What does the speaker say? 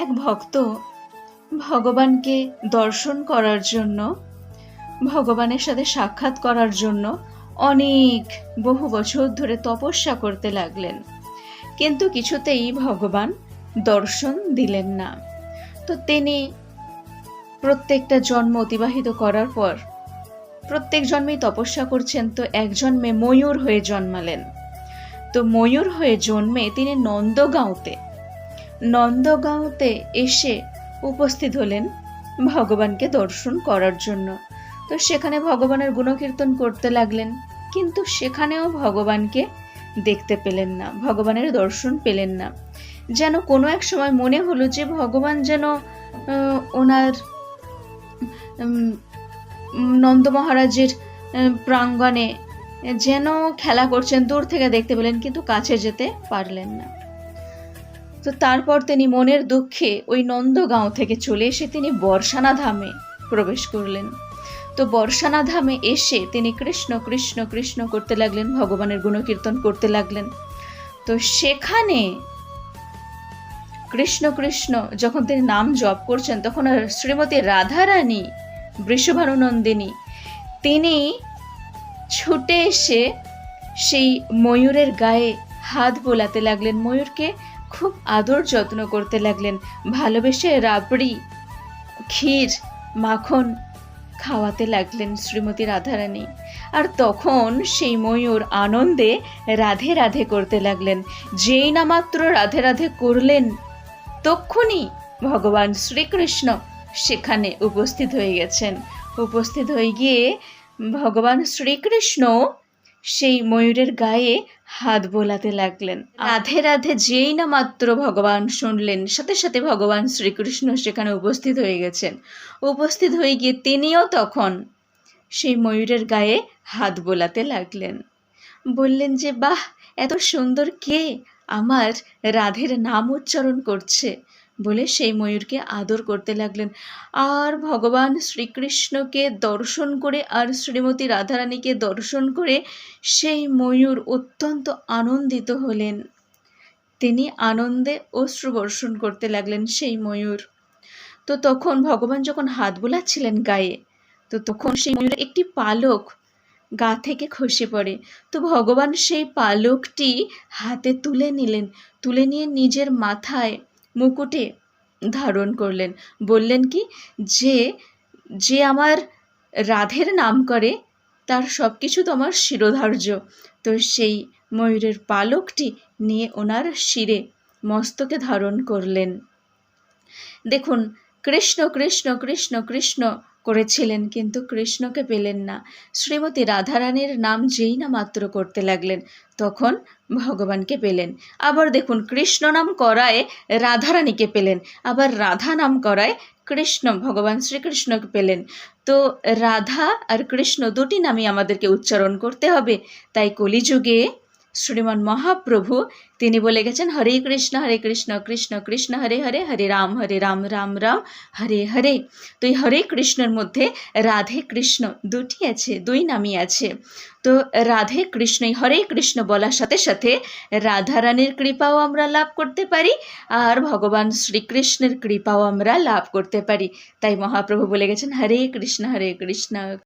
এক ভক্ত ভগবানকে দর্শন করার জন্য, ভগবানের সাথে সাক্ষাৎ করার জন্য অনেক বহু বছর ধরে তপস্যা করতে লাগলেন। কিন্তু কিছুতেই ভগবান দর্শন দিলেন না। তো তিনি প্রত্যেকটা জন্ম অতিবাহিত করার পর প্রত্যেক জন্মেই তপস্যা করছেন, তো এক জন্মে ময়ূর হয়ে জন্মালেন। তো ময়ূর হয়ে জন্মে তিনি নন্দগাঁওতে নন্দগাঁওতে এসে উপস্থিত হলেন ভগবানকে দর্শন করার জন্য। তো সেখানে ভগবানের গুণকীর্তন করতে লাগলেন, কিন্তু সেখানেও ভগবানকে দেখতে পেলেন না, ভগবানের দর্শন পেলেন না। যেন কোনো এক সময় মনে হলো যে ভগবান যেন ওনার নন্দ মহারাজের প্রাঙ্গণে যেন খেলা করছেন, দূর থেকে দেখতে পেলেন, কিন্তু কাছে যেতে পারলেন না। তো তারপর তিনি মনের দুঃখে ওই নন্দগাঁও থেকে চলে এসে তিনি বর্ষানা ধামে প্রবেশ করলেন। তো বর্ষানা ধামে এসে তিনি কৃষ্ণ কৃষ্ণ কৃষ্ণ করতে লাগলেন, ভগবানের গুণকীর্তন করতে লাগলেন। তো সেখানে কৃষ্ণ কৃষ্ণ যখন তিনি নাম জপ করছেন, তখন শ্রীমতী রাধারানী বৃষভানুনন্দিনী, তিনি ছুটে এসে সেই ময়ূরের গায়ে হাত বোলাতে লাগলেন। ময়ূরকে খুব আদর যত্ন করতে লাগলেন। ভালোবেসে রাবড়ি, ক্ষীর, মাখন খাওয়াতে লাগলেন শ্রীমতী রাধারানী। আর তখন সেই ময়ূর আনন্দে রাধে রাধে করতে লাগলেন। যেই না মাত্র রাধে রাধে করলেন, তক্ষুনি ভগবান শ্রীকৃষ্ণ সেখানে উপস্থিত হয়ে গেছেন। উপস্থিত হয়ে গিয়ে ভগবান শ্রীকৃষ্ণ সেই ময়ূরের গায়ে হাত বোলাতে লাগলেন। রাধে রাধে যেই না মাত্র ভগবান শুনলেন, সাথে সাথে ভগবান শ্রীকৃষ্ণ সেখানে উপস্থিত হয়ে গেছেন। উপস্থিত হয়ে গিয়ে তিনিও তখন সেই ময়ূরের গায়ে হাত বোলাতে লাগলেন। বললেন যে, বাহ, এত সুন্দর কে? আমার রাধের নাম উচ্চারণ করছে। বলে সেই ময়ূরকে আদর করতে লাগলেন। আর ভগবান শ্রীকৃষ্ণকে দর্শন করে আর শ্রীমতী রাধারানীকে দর্শন করে সেই ময়ূর অত্যন্ত আনন্দিত হলেন। তিনি আনন্দে অশ্রু বর্ষণ করতে লাগলেন সেই ময়ূর। তো তখন ভগবান যখন হাত বোলাচ্ছিলেন গায়ে, তো তখন সেই ময়ূরের একটি পালক গা থেকে খসে পড়ে। তো ভগবান সেই পালকটি হাতে তুলে নিলেন। তুলে নিয়ে নিজের মাথায় মুকুটে ধারণ করলেন। বললেন কি, যে যে আমার রাধের নাম করে, তার সব কিছু তোমার শিরোধার্য। তো সেই ময়ূরের পালকটি নিয়ে ওনার শিরে মস্তকে ধারণ করলেন। দেখুন, কৃষ্ণ কৃষ্ণ কৃষ্ণ কৃষ্ণ করেছিলেন, কিন্তু কৃষ্ণকে পেলেন না। শ্রীমতী রাধারানীর নাম যেই না মাত্র করতে লাগলেন, তখন ভগবানকে পেলেন। আবার দেখুন, কৃষ্ণ নাম করায় রাধারানীকে পেলেন, আবার রাধা নাম করায় কৃষ্ণ, ভগবান শ্রীকৃষ্ণকে পেলেন। তো রাধা আর কৃষ্ণ দুটি নামই আমাদেরকে উচ্চারণ করতে হবে। তাই কলিযুগে শ্রীমান মহাপ্রভু, তিনি বলে গেছেন, হরে কৃষ্ণ হরে কৃষ্ণ কৃষ্ণ কৃষ্ণ, হরে হরে হরে রাম হরে রাম রাম রাম, হরে হরে। তো এই হরে কৃষ্ণের মধ্যে রাধে কৃষ্ণ দুটি আছে, দুই নামই আছে। তো রাধে কৃষ্ণ হরে কৃষ্ণ বলার সাথে সাথে রাধারানীর কৃপাও আমরা লাভ করতে পারি, আর ভগবান শ্রীকৃষ্ণের কৃপাও আমরা লাভ করতে পারি। তাই মহাপ্রভু বলে গেছেন, হরে কৃষ্ণ হরে কৃষ্ণ।